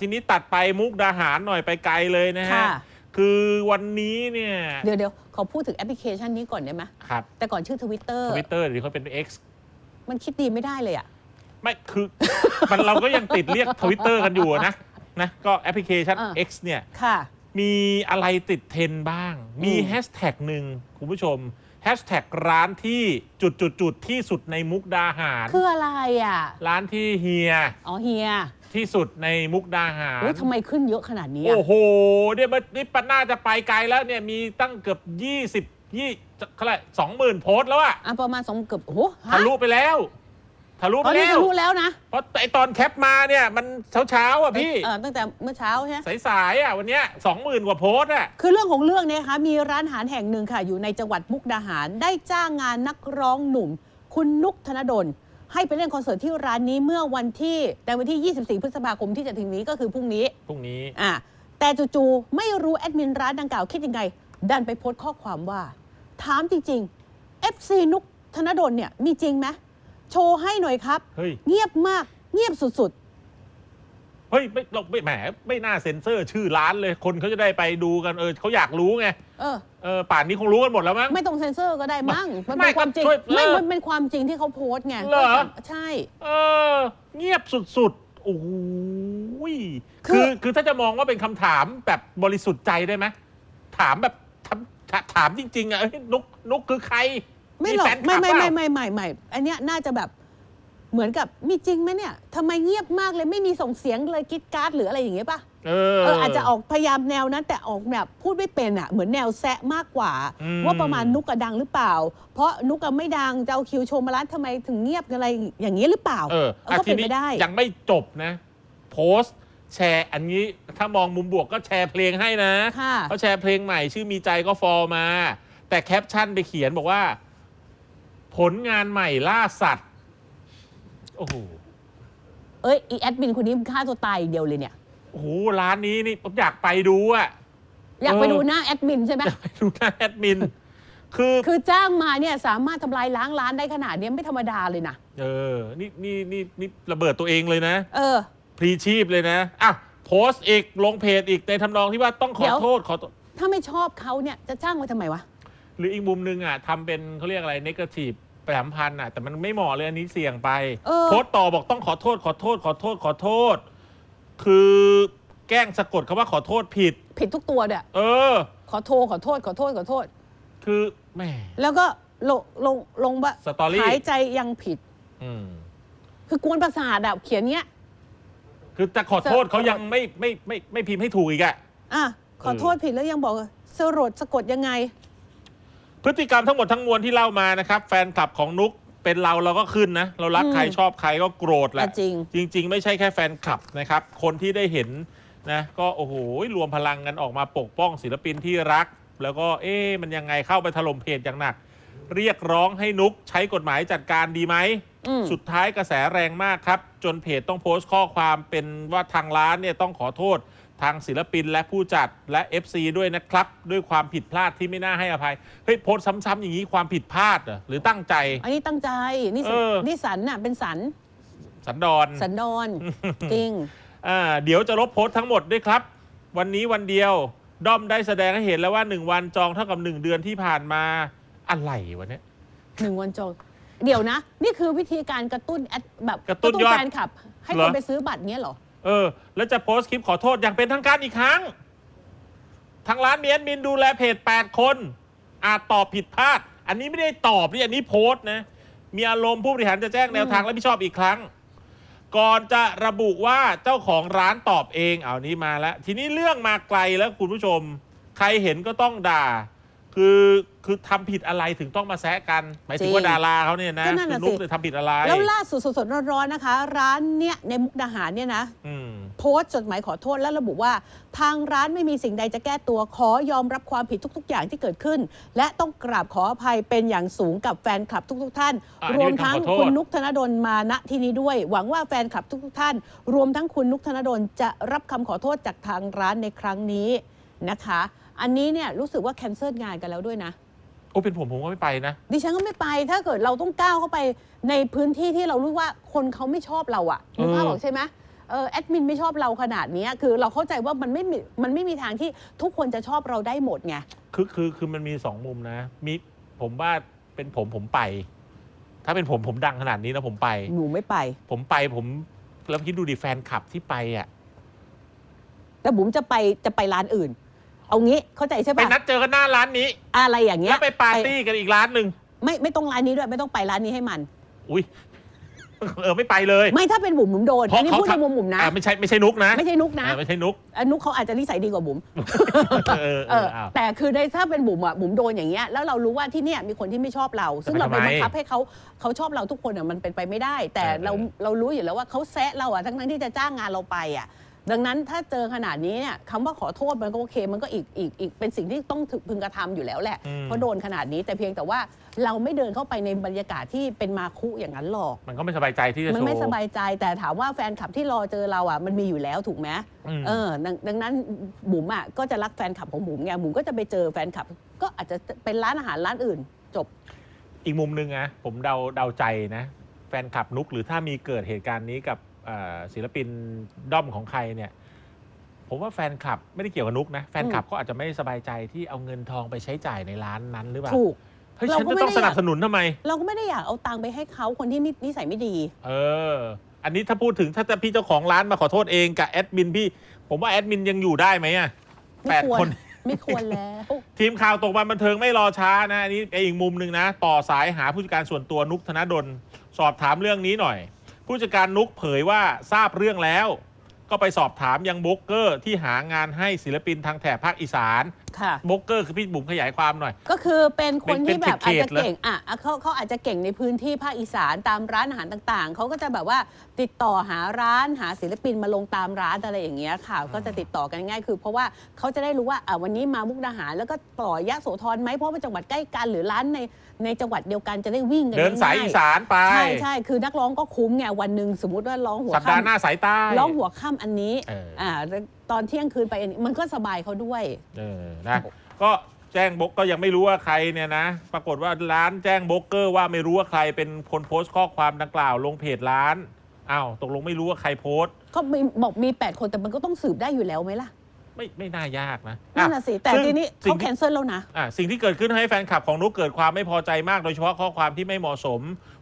ทีนี้ตัดไปมุกดาหารหน่อยไปไกลเลยนะฮะ ค่ะ คือวันนี้เนี่ยเดี๋ยวเดี๋ยวขอพูดถึงแอปพลิเคชันนี้ก่อนได้ไหมครับแต่ก่อนชื่อทวิตเตอร์ทวิตเตอร์เดี๋ยวเขาเป็น X มันคิดดีไม่ได้เลยอะไม่คือ มันเราก็ยังติดเรียกทวิตเตอร์กันอยู่อะนะนะก็แอปพลิเคชันอ่า X เนี่ย ค่ะ มีอะไรติดเทรนด์บ้าง มีอืม แฮชแท็กหนึ่งคุณผู้ชมแฮชแท็กร้านที่จุดจุดจุดๆๆที่สุดในมุกดาหาร คืออะไรอะร้านที่เฮีย อ๋อเฮีย ที่สุดในมุกดาหารเฮ้ยทำไมขึ้นเยอะขนาดนี้อะโอ้โหเนี่ยมันนี่ปันน่าจะไปไกลแล้วเนี่ยมีตั้งเกือบ20ยี่เท่าไหร่สองหมื่นโพสต์แล้วอะอะประมาณสองเกือบโอ้โหฮะทะลุไปแล้วทะลุตไปอนนี้แล้ว ทะลุแล้วนะเพราะไอตอนแคปมาเนี่ยมันเช้าเช้าๆอะพี่เออตั้งแต่เมื่อเช้าใช่ไหมสายๆอะวันเนี้ยสองหมื่นกว่าโพสต์อะ คือเรื่องของเรื่องเนี่ยนะคะมีร้านอาหารแห่งหนึ่งค่ะ อยู่ในจังหวัดมุกดาหารได้จ้างงานนักร้องหนุ่ม คุณนุกธนดล ให้ไปเล่นคอนเสิร์ตที่ร้านนี้เมื่อวันที่ในวันที่ 24 พฤษภาคมที่จะถึงนี้ก็คือพรุ่งนี้พรุ่งนี้อะแต่จู่ๆไม่รู้แอดมินร้านดังกล่าวคิดยังไง ดันไปโพสต์ข้อความว่า ถามจริงๆ FC นุกธนดลเนี่ยมีจริงไหมโชว์ให้หน่อยครับ เฮ้ย เงียบมากเงียบสุดเฮ้ยไม่เราไม่แหมไม่น่าเซ็นเซอร์ชื่อร้านเลยคนเขาจะได้ไปดูกันเออเขาอยากรู้ไงๆเออเออป่านนี้คงรู้กันหมดแล้วมั้ง ไม่ต้องเซ็นเซอร์ก็ได้มั้งมันไม่เป็นความจริงก็ช่วยไม่เออมันเป็นความจริงที่เขาโพสต์ไงเหรอ ใช่ เออ เงียบสุดๆโอ้โหยคืคืออคือถ้าจะมองว่าเป็นคำถามแบบบริสุทธิ์ใจได้ไหมถามแบบถามถามถามจริงๆอะเอ้ยนุกนุกคือใครไม่หรอกแฟนคไม่ลับไม่เปไม่ล่าไม่ไม่ไม่อันเนี้ยน่าจะแบบ เหมือนกับมีจริงไหมเนี่ยทำไมเงียบมากเลยไม่มีส่งเสียงเลยกิ๊ดการ์ดหรืออะไรอย่างเงี้ยป่ะเอเอออาจจะออกพยายามแนวนั้น แต่ออกแบบพูดไม่เป็นอะเหมือนแนวแซะมากกว่า อืม ว่าประมาณนุกกระดังหรือเปล่า เพราะนุกกระไม่ดังจะเอาคิวโชว์มาร้านทำไมถึงเงียบอะไรอย่างนี้หรือเปล่าเออเออก็ทีเป็นนี้ไปได้ ยังไม่จบนะ โพสต์ แชร์อันนี้ถ้ามองมุมบวกก็แชร์เพลงให้นะค่ะ เขาแชร์เพลงใหม่ชื่อมีใจก็ฟอลมา แต่แคปชั่นไปเขียนบอกว่า ผลงานใหม่ล่าสัตว์ โอ้โห เอ้ยอีแอดมินคนนี้มันฆ่าตัวตายอย่างเดียวเลยเนี่ย โอ้โห ร้านนี้นี่ผมอยากไปดูอะอยากไปเออดูหน้าแอดมินใช่ไหมอยากไปดูหน้าแอดมิน คือ คือจ้างมาเนี่ยสามารถทำลายล้างร้านได้ขนาดเนี้ยไม่ธรรมดาเลยนะ เออ นี่นี่นี่นี่ระเบิดตัวเองเลยนะ เออ พรีชีพเลยนะ อะ โพสต์อีก ลงเพจอีกในทำนองที่ว่าต้องขอเดี๋ยวโทษขอโทษ ถ้าไม่ชอบเขาเนี่ยจะจ้างมาทำไมวะ หรืออีกมุมหนึงอะทำเป็นเขาเรียกอะไรเนกาทีฟประมพันธ์อะแต่มันไม่เหมาะเลยอันนี้เสี่ยงไป เออ โพสต์ต่อบอกต้องขอโทษ ขอโทษ ขอโทษ ขอโทษ คือแกล้งสะกดคำว่าขอโทษผิด ผิดทุกตัวเนี่ยเออ ขอโทษขอโทษขอโทษขอโทษ คือแหมแล้วก็ลงลงลงว่าสตอรี่ หายใจยังผิด อืม คือกวนประสาทอะเขียนเงี้ย คือจะขอโทษเขายังไม่ไม่ไม่ไม่พิมพ์ให้ถูกอีกอะ อะขอโทษผิดแล้วยังบอกสรดสะกดยังไง พฤติกรรมทั้งหมดทั้งมวลที่เล่ามานะครับ แฟนคลับของนุกเป็นเราเราก็ขึ้นนะ เรารักอืมใครชอบใครก็โกรธแหละอะจริง จริง ๆ ไม่ใช่แค่แฟนคลับนะครับ คนที่ได้เห็นนะ ก็โอ้โหรวมพลังกันออกมาปกป้องศิลปินที่รัก แล้วก็เอ๊ะมันยังไงเข้าไปถล่มเพจอย่างหนัก เรียกร้องให้นุกใช้กฎหมายจัดการดีไหมอืมสุดท้ายกระแสแรงมากครับ จนเพจต้องโพสต์ข้อความเป็นว่าทางร้านเนี่ยต้องขอโทษ ทางศิลปินและผู้จัดและ FC ด้วยนะครับ ด้วยความผิดพลาดที่ไม่น่าให้อภัยเฮ้ยโพสต์ซ้ำๆอย่างนี้ความผิดพลาดเหรอหรือตั้งใจ อันนี้ตั้งใจนี่สันเออ นี่สันน่ะเป็นสันสันดอน สันดอนจริง อ่าเดี๋ยวจะลบโพสต์ทั้งหมดด้วยครับ วันนี้วันเดียว ด้อมได้แสดงให้เห็นแล้วว่า 1 วันจองเท่ากับ 1 เดือนที่ผ่านมาอะไรวะเนี่ย หนึ่งวันจองเดี๋ยวนะ นี่คือวิธีการกระตุ้นแอดแบบกระตุ้นยอดแฟนคลับ ให้เหรคอ นไปซื้อบัตรเงี้ยเหรอ เออ แล้วจะโพสต์คลิปขอโทษอย่างเป็นทางการอีกครั้ง ทางร้านมีแอดมินดูแลเพจ 8 คน อาจตอบผิดพลาด อันนี้ไม่ได้ตอบนี่อันนี้โพสต์นะ มีอารมณ์ผู้บริหารจะแจ้งแนวทางและผิดชอบอีกครั้ง ก่อนจะระบุว่าเจ้าของร้านตอบเอง เอานี้มาแล้ว ทีนี้เรื่องมาไกลแล้วคุณผู้ชม ใครเห็นก็ต้องด่า คือคือทำผิดอะไรถึงต้องมาแซะกัน หมายถึงว่าจริงดาราเขาเนี่ยนะก็นั่นคืน่ะนุ๊กสิ เนี่ยทำผิดอะไรแล้วล่าสุดสดๆร้อนๆนะคะ ร้านเนี้ยในมุกดาหารเนี่ยนะ อืม โพสต์จดหมายขอโทษและระบุว่า ทางร้านไม่มีสิ่งใดจะแก้ตัวขอยอมรับความผิดทุก ๆ อย่างที่เกิดขึ้น และต้องกราบขออภัยเป็นอย่างสูงกับแฟนคลับทุก ๆ ท่าน อะอันรนี้วมเป็นทั้งคำขอโทษ คุณนุกธนดลมาณที่นี้ด้วย หวังว่าแฟนคลับทุก ๆ ท่าน รวมทั้งคุณนุกธนดลจะรับคำขอโทษจากทางร้านในครั้งนี้นะคะ อันนี้เนี่ยรู้สึกว่าแคนเซิลงานกันแล้วด้วยนะ โอ้เป็นผมผมก็ไม่ไปนะ ดิฉันก็ไม่ไปถ้าเกิดเราต้องก้าวเข้าไปในพื้นที่ที่เรารู้ว่าคนเขาไม่ชอบเราอะนึกภาพเออออกใช่ไหมเออแอดมินไม่ชอบเราขนาดเนี้ยคือเราเข้าใจว่ามันไม่มีมันไม่มีทางที่ทุกคนจะชอบเราได้หมดไงคือคือคือมันมีสองมุมนะมีผมว่าเป็นผมผมไป ถ้าเป็นผมผมดังขนาดนี้นะผมไป หนูไม่ไป ผมไปผมแล้วคิดดูดิแฟนคลับที่ไปอะแต่บุ๋มจะไปจะไปร้านอื่น เอางี้เข้าใจใช่ไปปะนัดเจอกันหน้าร้านนี้ อะไรอย่างเงี้แล้ยวไปปาร์ตี้กันอีกร้านหนึ่งไม่ไม่ต้องร้านนี้ด้วยไม่ต้องไปร้านนี้ให้มัน อุ้ยเออไม่ไปเลย ไม่ถ้าเป็นบุ๋มบุ๋มโดนเพราะอันนี้เขาพูดในทำ มุมบุ๋มนะ อ่าไม่ใช่ไม่ใช่นุกนะไม่ใช่นุกนะอ่าไม่ใช่นุกอันนุกเขาอาจจะนิสัยดีกว่าบุ๋มเออเอเออออ้าวแต่คือในถ้าเป็นบุ๋มอะบุ๋มโดนอย่างเงี้ยแล้วเรารู้ว่าที่เนี่ยมีคนที่ไม่ชอบเรา ซึ่งเราไปทำไมบังคับให้เขาเขาชอบเราทุกคนอะมันเป็นไปไม่ได้ แต่เออ เราเรารู้อยู่แล้วว่าเขาแซะเราอะทั้งทั้งๆที่จะจ้างงานเราไปอะ ดังนั้นถ้าเจอขนาดนี้เนี่ยคำว่าขอโทษมันก็โอเค มันก็อีกอีกอีกเป็นสิ่งที่ต้องถึงพึงกระทำอยู่แล้วแหละอืมเพราะโดนขนาดนี้แต่เพียงแต่ว่าเราไม่เดินเข้าไปในบรรยากาศที่เป็นมาคุอย่างนั้นหรอก มันก็ไม่สบายใจที่จะมันโชว์ไม่สบายใจแต่ถามว่าแฟนคลับที่รอเจอเราอะมันมีอยู่แล้วถูกไหมอืมเออดังดังนั้นบุ๋มอะก็จะรักแฟนคลับของบุ๋มไงบุ๋มก็จะไปเจอแฟนคลับ ก็อาจจะเป็นร้านอาหารร้านอื่นจบ อีกมุมหนึ่งนะผมเดาเดาใจนะ แฟนคลับนุกหรือถ้ามีเกิดเหตุการณ์นี้กับเอ่อ ศิลปินด้อมของใครเนี่ย ผมว่าแฟนคลับไม่ได้เกี่ยวกับนุกนะแฟนคลับก็อาจจะไม่สบายใจที่เอาเงินทองไปใช้จ่ายในร้านนั้นหรือเปล่าถูกเฮ้ยเราฉันก็จะไม่ต้องได้สนับสนุนทำไม เราก็ไม่ได้อยากเอาตังค์ไปให้เขาคนที่นินิสัยไม่ดี เออ อันนี้ถ้าพูดถึงถ้าจะพี่เจ้าของร้านมาขอโทษเองกับแอดมินพี่ ผมว่าแอดมินยังอยู่ได้ไหมอะไม่แปดควรคนไม่ควรแล้ว ทีมข่าวตกบันบันเทิงไม่รอช้านะอันนี้อีกมุมหนึ่งนะ ต่อสายหาผู้จัดการส่วนตัวนุกธนดลสอบถามเรื่องนี้หน่อย ผู้จัดการนุกเผยว่าทราบเรื่องแล้ว ก็ไปสอบถามยังบุ๊กเกอร์ที่หางานให้ศิลปินทางแถบภาคอีสาน ค่ะ โบรกเกอร์คือพี่บุ๋มขยายความหน่อย ก็คือเป็นคนที่แบบเป็นอาจเขตๆจะเก่งอะอะเขาเขาอาจจะเก่งในพื้นที่ภาคอีสานตามร้านอาหารต่างๆ เขาก็จะแบบว่าติดต่อหาร้านหาศิลปินมาลงตามร้านอะไรอย่างเงี้ยค่ะ ก็จะติดต่อกันง่าย คือเพราะว่าเขาจะได้รู้ว่าอะวันนี้มามุกดาหารแล้วก็ต่อยะโสธรไหมเพราะว่าจังหวัดใกล้กันหรือร้านในในจังหวัดเดียวกันจะได้วิ่งกันเดินสายง่อีสานไป ใช่ใช่คือนักร้องก็คุ้มไงวันหนึ่งสมมติว่าร้องหัวสัปดาห์หน้าค่ำสายใต้ ร้องหัวค่ำอันนี้เอออ่าแล้วตอนเที่ยงคืนไปอันนี้มันก็สบายเขาด้วย เออนะก็แจ้งโบรกก็ยังไม่รู้ว่าใครเนี่ยนะ ปรากฏว่าร้านแจ้งโบรกเกอร์ว่าไม่รู้ว่าใครเป็นคนโพสต์ข้อความดังกล่าวลงเพจร้านอ้าวตกลงไม่รู้ว่าใครโพสต์ ก็มีบอกมี 8 คนแต่มันก็ต้องสืบได้อยู่แล้วไหมล่ะไม่ไม่น่ายากนะนั่นอะน่ะสิแต่ซึ่งทีนี้สิ่เขางแคที่นเซิลแล้วนะอะสิ่งที่เกิดขึ้นให้แฟนคลับของนุกเกิดความไม่พอใจมากโดยเฉพาะข้อความที่ไม่เหมาะสม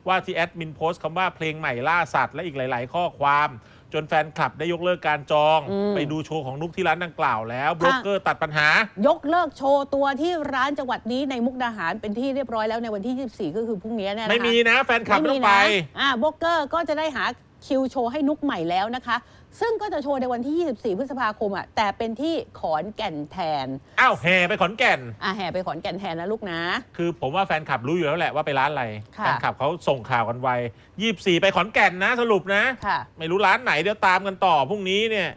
ว่าที่แอดมินโพสต์คำว่าเพลงใหม่ล่าสัตว์และอีกหลาย ๆ ข้อความ จนแฟนคลับได้ยกเลิกการจอง อืม ไปดูโชว์ของนุกที่ร้านดังกล่าวแล้วโบรกเกอร์ตัดปัญหา ยกเลิกโชว์ตัวที่ร้านจังหวัดนี้ในมุกดาหารเป็นที่เรียบร้อยแล้วในวันที่ 24 ก็คือพรุ่งนี้เนี่ยนะคะ ไม่มีนะ แฟนคลับไม่ต้มีองไป นะอ่าโบล็อกเกอร์ก็จะได้หาคิวโชว์ให้นุกใหม่แล้วนะคะ ซึ่งก็จะโชว์ในวันที่ 24 พฤษภาคมอะแต่เป็นที่ขอนแก่นแทนอ้าวแห่ไปขอนแก่น อ่าแห่ไปขอนแก่นแทนนะลูกนะ คือผมว่าแฟนคลับรู้อยู่แล้วแหละว่าไปร้านอะไรค่ะ แฟนคลับเขาส่งข่าวกันไวยี่สี่ไปขอนแก่นนะสรุปนะ ค่ะ ไม่รู้ร้านไหนเดี๋ยวตามกันต่อพรุ่งนี้เนี่ย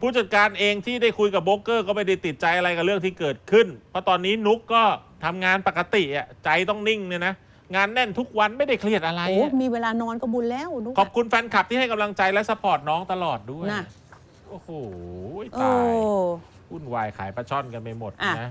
ผู้จัดการเองที่ได้คุยกับโบรกเกอร์ก็ไม่ได้ติดใจอะไรกับเรื่องที่เกิดขึ้น เพราะตอนนี้นุกก็ทำงานปกติอะใจต้องนิ่งเนี่ยนะ งานแน่นทุกวันไม่ได้เครียดอะไรโอ้อะมีเวลานอนก็บุญแล้วนุกขอบคุณแฟนคลับที่ให้กำลังใจและสปอร์ตน้องตลอดด้วยน่ะโอ้โหโอ้ตายวุ่นวายขายปลาช่อนกันไปหมดอะ นะ